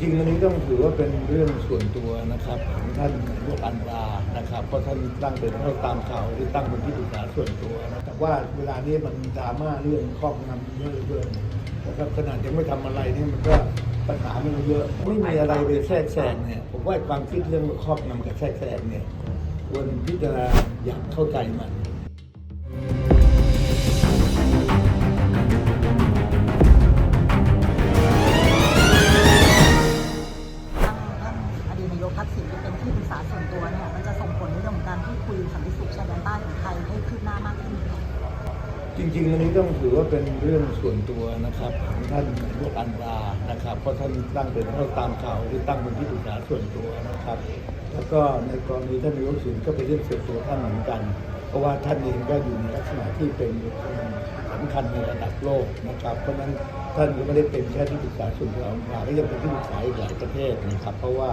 จริงอันนี้ต้องถือว่าเป็นเรื่องส่วนตัวนะครับของท่านนายกอันวานะครับเพราะท่านตั้งเป็นเท่าตามข่าวที่ตั้งเป็นที่ปรึกษาส่วนตัวนะแต่ว่าเวลานี้มันดราม่าเรื่องครอบงำเยอะเกินนะครับขนาดยังไม่ทำอะไรนี่มันก็ปัญหามันเยอะไม่มีอะไรไปแทรกแซงเนี่ยผมว่าความคิดเรื่องครอบงำกับแทรกแซงเนี่ยควรพิจารณาอย่างเข้าใจมัน ริงๆอันนี้ต้องถือว่าเป็นเรื่องส่วนตัวนะครับของท่านนายกอันวานะครับ เพราะท่านตั้งเป็นเท่าตามข่าวที่ตั้งเป็นที่ปรึกษาส่วนตัวนะครับ แล้วก็ในกรณีท่านนายกสินก็เป็นเรื่องส่วนตัวท่านเหมือนกัน เพราะว่าท่านเองก็อยู่ในลักษณะที่เป็นสำคัญในระดับโลกนะครับ เพราะฉะนั้นท่านก็ไม่ได้เป็นแค่ที่ปรึกษาส่วนตัวอันวาก็ยังเป็นที่ปรึกษาอีกหลายประเทศนะครับ เพราะว่า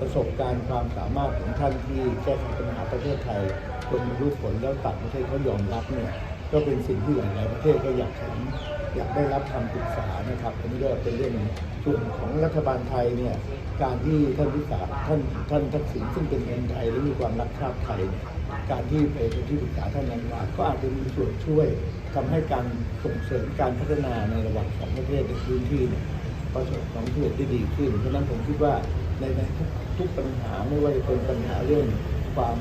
ประสบการณ์ความสามารถของท่านที่แก้ไขปัญหาประเทศไทยจนบรรลุผลแล้วต่างประเทศเขายอมรับเนี่ย ก็เป็นสิ่งที่หลายๆประเทศก็อยากเห็นอยากได้รับคำปรึกษานะครับอันนี้ก็เป็นเรื่องหนึ่งส่วนของรัฐบาลไทยเนี่ยการที่ท่านพิสาท่านท่านทักษิณซึ่งเป็นคนไทยและมีความรักชาติไทยการที่ไปเป็นที่ปรึกษาท่านนั้นมาก็อาจจะมีส่วนช่วยทำให้การส่งเสริมการพัฒนาในระหว่างสองประเทศในพื้นที่ประสบความสำเร็จได้ดีขึ้นเพราะนั้นผมคิดว่าในในทุกปัญหาไม่ว่าจะเป็นปัญหาเรื่องความ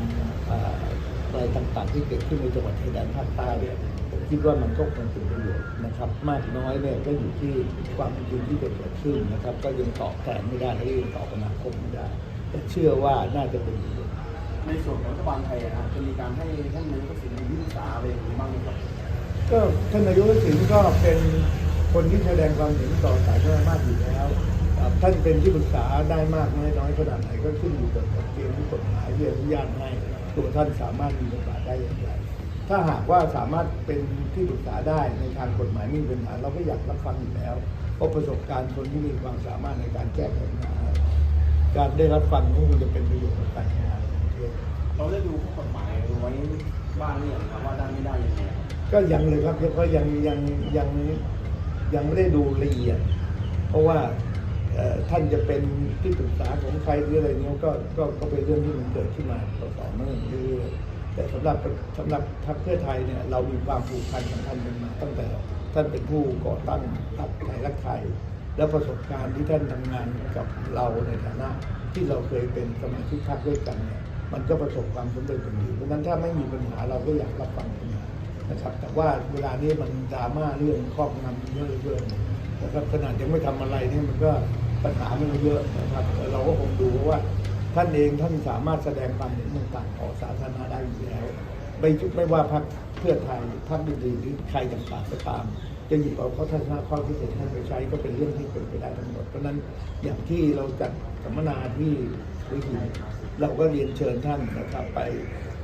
อ่าอะไรต่างๆ ที่เกิดขึ้นในจังหวัดชายแดนภาคใต้เนี่ยผมคิดว่ามันก็คงเป็นประโยชน์นะครับ มากน้อยเนี่ยก็อยู่ที่ความเป็นจริงที่จะเกิดขึ้นนะครับ ก็ยังตอบแทนไม่ได้และยังตอบอนาคตไม่ได้ แต่เชื่อว่าน่าจะเป็นประโยชน์ในส่วนของรัฐบาลไทยนะครับจะมีการให้ท่านนายกทักษิณเป็นที่ปรึกษาอะไรอย่างนี้บ้างไหมครับก็ท่านนายกทักษิณก็เป็นคนที่แสดงความเห็นต่อสายพระมากอยู่แล้วอ่า ท่านเป็นที่ปรึกษาได้มากน้อยน้อยขนาดไหนก็ขึ้นอยู่กับเกณฑ์ที่กฎหมายที่อนุญาตให้ตัวท่านสามารถมีบทบาทได้อย่างไร ถ้าหากว่าสามารถเป็นที่ปรึกษาได้ในทางกฎหมายไม่มีปัญหาเราก็อยากรับฟังอยู่แล้ว เพราะประสบการณ์คนที่มีความสามารถในการแก้ไขปัญหา การได้รับฟังก็คงจะเป็นประโยชน์กับการทำงานของประเทศเราได้ดูข้อกฎหมายไว้บ้างหรือยังครับว่าได้ไม่ได้ยังไงครับก็ยังเลยครับเพราะยังยังยังยังไม่ได้ดูละเอียด เพราะว่าเอ่อ ท่านจะเป็นที่ปรึกษาของใครหรืออะไรเนี้ยก็ก็ก็เป็นเรื่องที่มันเกิดขึ้นมาต่อต่อเนื่องเรื่อยๆแต่สำหรับสำหรับพรรคเพื่อไทยเนี่ยเรามีความผูกพันกับท่านมาตั้งแต่ท่านเป็นผู้ก่อตั้งพรรคไทยรักไทย และประสบการณ์ที่ท่านทำงานกับเราในฐานะที่เราเคยเป็นสมาชิกพรรคด้วยกันเนี่ยมันก็ประสบความสำเร็จเป็นดีเพราะฉะนั้นถ้าไม่มีปัญหาเราก็อยากรับฟังปัญหานะครับ แต่ว่าเวลานี้มันดราม่าเรื่องครอบงำเยอะเหลือเกินนะครับขนาดยังไม่ทำอะไรนี่มันก็ ปัญหามันเยอะนะครับ เราก็คงดูว่าท่านเองท่านสามารถแสดงความเห็นต่างๆต่อสาธารณะได้อยู่แล้ว ไม่ไม่ว่าพรรคเพื่อไทยพรรคอื่นๆหรือใครต่างๆก็ตาม จะหยิบเอาข้อทัศนะข้อคิดเห็นท่านไปใช้ก็เป็นเรื่องที่เป็นไปได้ทั้งหมดเพราะนั้นอย่างที่เราจัดสัมมนาที่วิธีเราก็เรียนเชิญท่านนะครับไป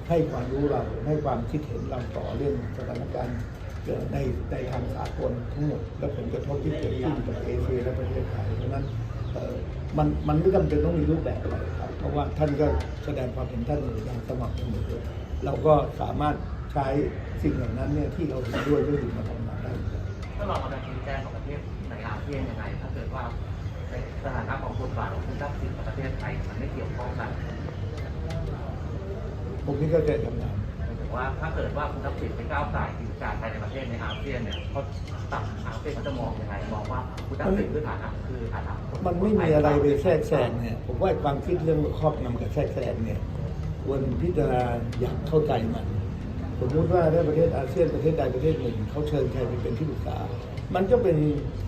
ให้ความรู้เราให้ความคิดเห็นเราต่อเรื่องสถานการณ์เกิดในในทางสากลทั้งหมดและผลกระทบที่เกิดขึ้นกับเอเชียและประเทศ มันมันไม่จำเป็นต้องมีรูปแบบอะไรครับเพราะว่าท่านก็แสดงความเห็นท่านอยู่อย่างสม่ำเสมอเราก็สามารถใช้สิ่งเหล่านั้นเนี่ยที่เราเห็นด้วยก็อยู่มาทำงานได้อยู่แล้วถ้าเรามาในชี้แจงของประเทศในอาเซียนยังไงถ้าเกิดว่าในสถานะของบทบาทของคุณทักษิณกับประเทศไทยมันไม่เกี่ยวข้องกันผมนี่ก็จะทำงานหมายถึง ว่าถ้าเกิดว่าคุณทักษิณไปก้าวไก่กิจการภายในประเทศในอาเซียนเนี่ยเขาตัดอาเซียนเขาจะมองยังไงมองว่าคุณทักษิณคือฐานะคือฐานะคมันไม่มีอะไรไปแทรกแซงเนี่ยผมว่าความคิดเรื่องครอบงำกับแทรกแซงเนี่ยควรพิจารณาอย่างเข้าใจมัน สมมติว่าถ้ประเทศอาเซียนประเทศใดประเทศหนึ่งเขาเชิญใครไปเป็นที่ปรึกษา มันก็เป็น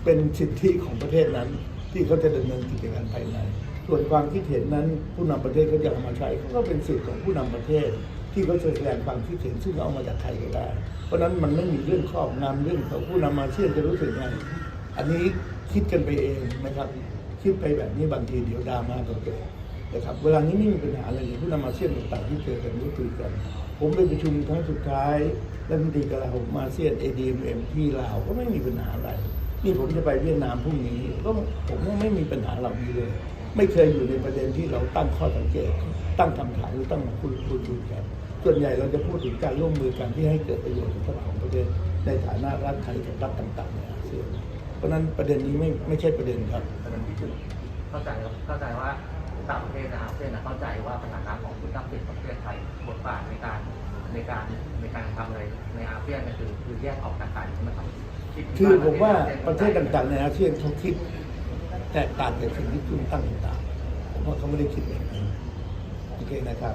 เป็นสิทธิของประเทศนั้น ที่เขาจะดำเนินกิจการภายในส่วนความคิดเห็นนั้นผู้นำประเทศเขาจะเอามาใช้เขาก็เป็นสิทธิของผู้นำประเทศ ที่เขาจะแสดงความคิดเห็นซึ่งเอามาจากใครก็ได้ เพราะนั้นมันไม่มีเรื่องครอบงำเรื่องของผู้นำอาเซียนจะรู้สึกไงอันนี้คิดกันไปเองนะครับ คิดไปแบบนี้บางทีเดี๋ยวดราม่าก็เกิดนะครับเวลานี้ไม่มีปัญหาอะไรเลยผู้นำอาเซียนต่างๆที่เจอกันก็คุยกัน ผมไปประชุมครั้งสุดท้ายรัฐมนตรีกลาโหมอาเซียน ADMM ที่ลาวก็ไม่มีปัญหาอะไร นี่ผมจะไปเวียดนามพรุ่งนี้ก็ผมก็ไม่มีปัญหาเหล่านี้เลย ไม่เคยอยู่ในประเด็นที่เราตั้งข้อสังเกต ตั้งคำถามหรือตั้งมาคุยคุยคุยกัน ส่วนใหญ่เราจะพูดถึงการร่วมมือกันที่ให้เกิดประโยชน์กับทั้งสองประเทศในฐานะรัฐไทยกับรัฐต่างๆในอาเซียนเพราะฉะนั้นประเด็นนี้ไม่ไม่ใช่ประเด็นครับแต่มันที่จุดเข้าใจเข้าใจว่าต่างประเทศในอาเซียนนะเข้าใจว่าสถานะของคุณทักษิณกับประเทศไทยบทบาทในการในการในการทำอะไรในอาเซียนเนี่ยคือคือแยกออกจากกันใช่ไหมครับดคือผมว่าประเทศเข้ใจต่างๆในอาเซียนเขาคิดแตกต่างจากสิ่งที่คุณตั้งคำถามผมว่าเขาไม่ได้คิดแบบนั้นโอเคนะครับ